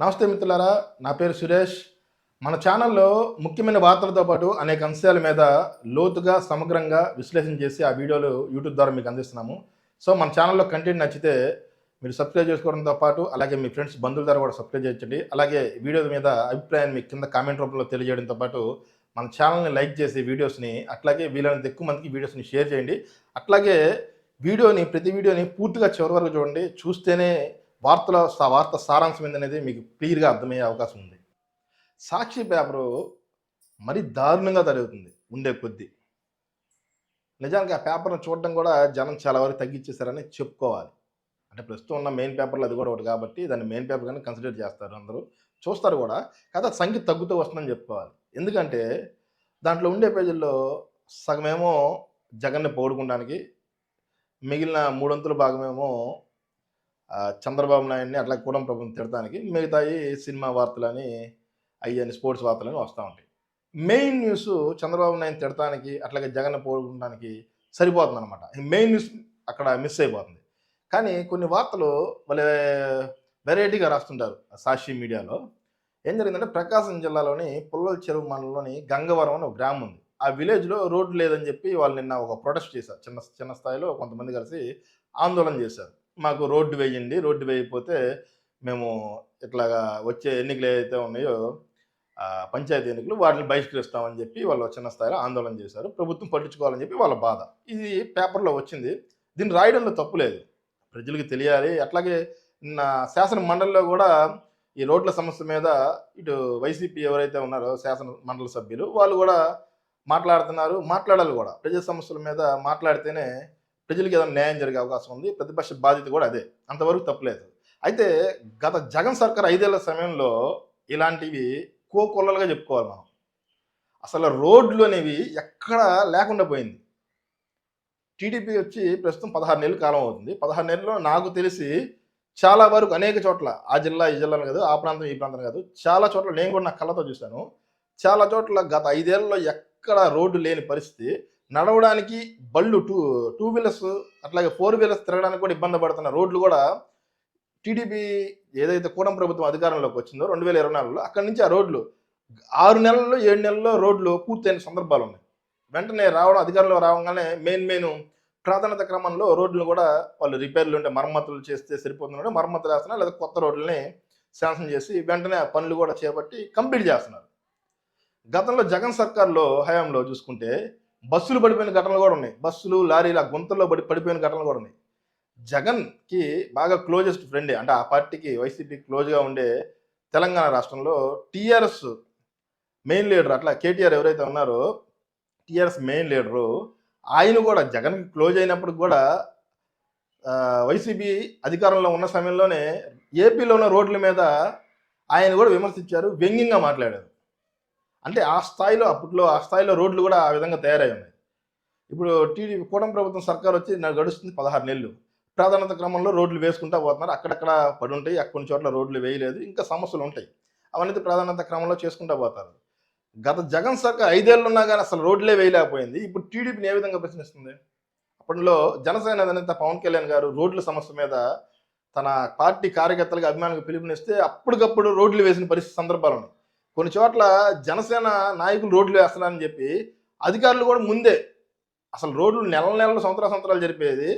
నమస్తే మిత్రులారా నా పేరు సురేష్. మన ఛానల్లో ముఖ్యమైన వార్తలతో పాటు అనేక అంశాల మీద లోతుగా సమగ్రంగా విశ్లేషణ చేసి ఆ వీడియోలు యూట్యూబ్ ద్వారా మీకు అందిస్తున్నాము. సో మన ఛానల్లో కంటెంట్ నచ్చితే మీరు సబ్స్క్రైబ్ చేసుకోవడంతో పాటు అలాగే మీ ఫ్రెండ్స్ బంధువుల ద్వారా కూడా సబ్స్క్రైబ్ చేయండి అలాగే వీడియో మీద అభిప్రాయాన్ని మీ కింద కామెంట్ రూపంలో తెలియజేయడంతో పాటు మన ఛానల్ని లైక్ చేసి వీడియోస్ని అట్లాగే వీలైనంత ఎక్కువ మందికి వీడియోస్ని షేర్ చేయండి. అట్లాగే వీడియోని ప్రతి వీడియోని పూర్తిగా చివరి వరకు చూడండి. చూస్తేనే వార్తల వార్త సారాంశం ఏందనేది మీకు క్లియర్గా అర్థమయ్యే అవకాశం ఉంది. సాక్షి పేపరు మరీ దారుణంగా జరుగుతుంది ఉండే కొద్దీ. నిజానికి ఆ పేపర్ను చూడడం కూడా జనం చాలా వరకు తగ్గించేశారని చెప్పుకోవాలి. అంటే ప్రస్తుతం ఉన్న మెయిన్ పేపర్లు అది కూడా ఒకటి కాబట్టి దాన్ని మెయిన్ పేపర్ కానీ కన్సిడర్ చేస్తారు అందరూ. చూస్తారు కూడా కదా సంఖ్య తగ్గుతూ వస్తుందని చెప్పుకోవాలి. ఎందుకంటే దాంట్లో ఉండే పేజీల్లో సగమేమో జగన్ని పోగొడుకోవడానికి మిగిలిన మూడొంతుల భాగమేమో చంద్రబాబు నాయుడిని అట్లా కూడా ప్రభుత్వం తిడటానికి మిగతాయి సినిమా వార్తలని అయ్యని స్పోర్ట్స్ వార్తలని వస్తూ ఉంటాయి. మెయిన్ న్యూస్ చంద్రబాబు నాయుడు తిడటానికి అట్లాగే జగన్ పోగొట్టడానికి సరిపోతుంది అనమాట మెయిన్ న్యూస్ అక్కడ మిస్ అయిపోతుంది. కానీ కొన్ని వార్తలు వాళ్ళే వెరైటీగా రాస్తుంటారు సాక్షి మీడియాలో. ఏం జరిగిందంటే ప్రకాశం జిల్లాలోని పుల్లల చెరువు మండలంలోని గంగవరం అని ఒక గ్రామం ఉంది. ఆ విలేజ్లో రోడ్డు లేదని చెప్పి వాళ్ళు నిన్న ఒక ప్రొటెస్ట్ చేశారు. చిన్న చిన్న స్థాయిలో కొంతమంది కలిసి ఆందోళన చేశారు. మాకు రోడ్డు వేయండి. రోడ్డు వేయకపోతే మేము ఇట్లాగా వచ్చే ఎన్నికలు ఏదైతే ఉన్నాయో పంచాయతీ ఎన్నికలు వాటిని బహిష్కరిస్తామని చెప్పి వాళ్ళు చిన్న స్థాయిలో ఆందోళన చేశారు. ప్రభుత్వం పట్టించుకోవాలని చెప్పి వాళ్ళ బాధ. ఇది పేపర్లో వచ్చింది. దీన్ని రాయడంలో తప్పు లేదు. ప్రజలకు తెలియాలి. అట్లాగే నా శాసన మండలిలో కూడా ఈ రోడ్ల సమస్య మీద ఇటు వైసీపీ ఎవరైతే ఉన్నారో శాసన మండలి సభ్యులు వాళ్ళు కూడా మాట్లాడుతున్నారు. మాట్లాడాలి కూడా. ప్రజల సమస్యల మీద మాట్లాడితేనే ప్రజలకు ఏదైనా న్యాయం జరిగే అవకాశం ఉంది ప్రతిపక్ష బాధ్యత కూడా అదే. అంతవరకు తప్పలేదు. అయితే గత జగన్ సర్కార్ ఐదేళ్ళ సమయంలో ఇలాంటివి కోకొల్లలుగా చెప్పుకోవాలి మనం. అసలు రోడ్లు అనేవి ఎక్కడ లేకుండా పోయింది. టీడీపీ వచ్చి ప్రస్తుతం పదహారు నెలల కాలం అవుతుంది. పదహారు నెలల్లో నాకు తెలిసి చాలా వరకు అనేక చోట్ల ఆ జిల్లా ఈ జిల్లా కాదు ఆ ప్రాంతం ఈ ప్రాంతం కాదు చాలా చోట్ల నేను కూడా నా కళ్ళతో చూశాను. చాలా చోట్ల గత ఐదేళ్ళలో ఎక్కడ రోడ్డు లేని పరిస్థితి. నడవడానికి బళ్ళు టూ టూ వీలర్స్ అట్లాగే ఫోర్ వీలర్స్ తిరగడానికి కూడా ఇబ్బంది పడుతున్న రోడ్లు కూడా టీడీపీ ఏదైతే కూడం ప్రభుత్వం అధికారంలోకి వచ్చిందో రెండు వేల ఇరవై నాలుగులో అక్కడి నుంచి ఆ రోడ్లు ఆరు నెలల్లో ఏడు నెలల్లో రోడ్లు పూర్తయిన సందర్భాలు ఉన్నాయి. వెంటనే రావడం అధికారంలో రావగానే మెయిన్ మెయిన్ ప్రాధాన్యత క్రమంలో రోడ్లు కూడా వాళ్ళు రిపేర్లు ఉంటే మరమ్మతులు చేస్తే సరిపోతుందంటే మరమ్మతులు చేస్తున్నా లేదా కొత్త రోడ్లని శాంక్షన్ చేసి వెంటనే ఆ పనులు కూడా చేపట్టి కంప్లీట్ చేస్తున్నారు. గతంలో జగన్ సర్కార్లో హయాంలో చూసుకుంటే బస్సులు పడిపోయిన ఘటనలు కూడా ఉన్నాయి. బస్సులు లారీలు ఆ గుంతల్లో పడి పడిపోయిన ఘటనలు కూడా ఉన్నాయి. జగన్కి బాగా క్లోజెస్ట్ ఫ్రెండే అంటే ఆ పార్టీకి వైసీపీ క్లోజ్గా ఉండే తెలంగాణ రాష్ట్రంలో టీఆర్ఎస్ మెయిన్ లీడర్ అట్లా కేటీఆర్ ఎవరైతే ఉన్నారో టీఆర్ఎస్ మెయిన్ లీడరు ఆయన కూడా జగన్కి క్లోజ్ అయినప్పుడు కూడా వైసీపీ అధికారంలో ఉన్న సమయంలోనే ఏపీలో ఉన్న రోడ్ల మీద ఆయన కూడా విమర్శించారు వ్యంగ్యంగా మాట్లాడారు. అంటే ఆ స్థాయిలో అప్పట్లో ఆ స్థాయిలో రోడ్లు కూడా ఆ విధంగా తయారై ఉన్నాయి. ఇప్పుడు టీడీపీ కూటమి ప్రభుత్వం సర్కార్ వచ్చి గడుస్తుంది పదహారు నెలలు. ప్రాధాన్యత క్రమంలో రోడ్లు వేసుకుంటా పోతున్నారు. అక్కడక్కడ పడి ఉంటాయి. అక్కడ కొన్ని చోట్ల రోడ్లు వేయలేదు. ఇంకా సమస్యలు ఉంటాయి. అవన్నీ ప్రాధాన్యత క్రమంలో చేసుకుంటా పోతారు. గత జగన్ సర్కార్ ఐదేళ్ళు ఉన్నా కానీ అసలు రోడ్లే వేయలేకపోయింది. ఇప్పుడు టీడీపీని ఏ విధంగా ప్రశ్నిస్తుంది? అప్పట్లో జనసేన అధినేత పవన్ కళ్యాణ్ గారు రోడ్ల సమస్య మీద తన పార్టీ కార్యకర్తలకు అభిమానులకు పిలుపునిస్తే అప్పటికప్పుడు రోడ్లు వేసిన పరిస్థితి సందర్భాలు ఉన్నాయి. కొన్ని చోట్ల జనసేన నాయకులు రోడ్లు వేస్తున్నారని చెప్పి అధికారులు కూడా ముందే అసలు రోడ్లు నెల నెలలు సంవత్సరాల సంవత్సరాలు జరిపేది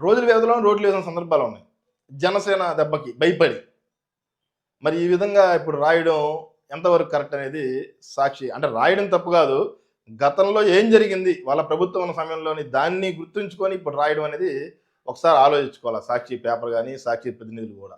రోజుల వ్యవధిలో రోడ్లు వేసిన సందర్భాలు ఉన్నాయి. జనసేన దెబ్బకి భయపడి. మరి ఈ విధంగా ఇప్పుడు రాయడం ఎంతవరకు కరెక్ట్ అనేది సాక్షి అంటే రాయడం తప్పు కాదు. గతంలో ఏం జరిగింది? వాళ్ళ ప్రభుత్వం ఉన్న సమయంలోని దాన్ని గుర్తుంచుకొని ఇప్పుడు రాయడం అనేది ఒకసారి ఆలోచించుకోవాలి? సాక్షి పేపర్ కానీ సాక్షి ప్రతినిధులు కూడా.